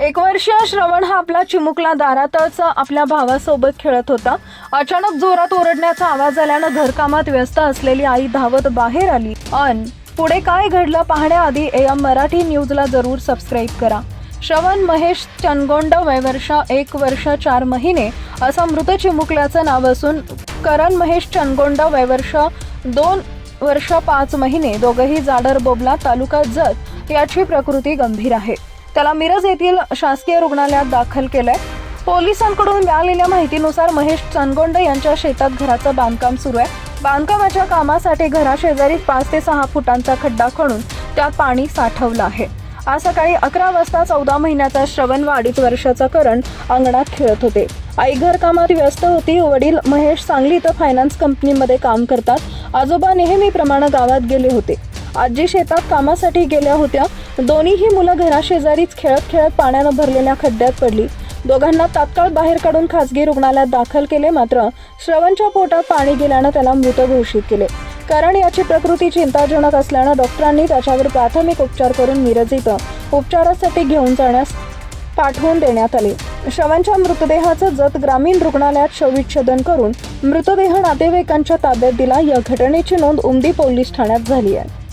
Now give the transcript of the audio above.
एक वर्षीय श्रवण हा आपला चिमुकला दारातच आपल्या भावासोबत खेळत होता. अचानक जोरात ओरडण्याचा आवाज आल्यानं घरकामात व्यस्त असलेली आई धावत बाहेर आली. अन पुढे काय घडलं पाहण्याआधी एम मराठी न्यूजला जरूर सबस्क्राईब करा. श्रवण महेश चनगोंड वयवर्ष एक वर्ष चार महिने असं मृत चिमुकल्याचं नाव असून करण महेश चनगोंड वयवर्ष दोन वर्ष पाच महिने दोघंही जाडर बोबला तालुका जत याची प्रकृती गंभीर आहे. त्याला मिरज येथील शासकीय रुग्णालयात दाखल केलंय. पोलिसांकडून मिळालेल्या माहितीनुसार महेश चनगोंड यांच्या शेतात घराचं बांधकाम सुरू आहे. बांधकामाच्या कामासाठी घराशेजारी पाच ते सहा फुटांचा खड्डा खणून त्यात पाणी साठवलं आहे. आज सकाळी अकरा वाजता चौदा महिन्याचा श्रवण व अडीच वर्षाचा करण अंगणात खेळत होते. आई घरकामात व्यस्त होती. वडील महेश सांगली इथं फायनान्स कंपनीमध्ये काम करतात. आजोबा नेहमीप्रमाणे गावात गेले होते. आजी शेतात कामासाठी गेल्या होत्या. दोन्हीही मुलं घराशेजारीच खेळत खेळत पाण्यानं भरलेल्या खड्ड्यात पडली. दोघांना तात्काळ बाहेर काढून खासगी रुग्णालयात दाखल केले मात्र श्रवणच्या पोटात पाणी गेल्यानं त्याला मृत घोषित केले. कारण याची प्रकृती चिंताजनक असल्यानं डॉक्टरांनी त्याच्यावर प्राथमिक उपचार करून मिरज उपचारासाठी घेऊन जाण्यास पाठवून देण्यात आले. श्रवणच्या मृतदेहाचं जत ग्रामीण रुग्णालयात शवविच्छेदन करून मृतदेह नातेवाईकांच्या ताब्यात दिला. या घटनेची नोंद उमदी पोलीस ठाण्यात झाली आहे.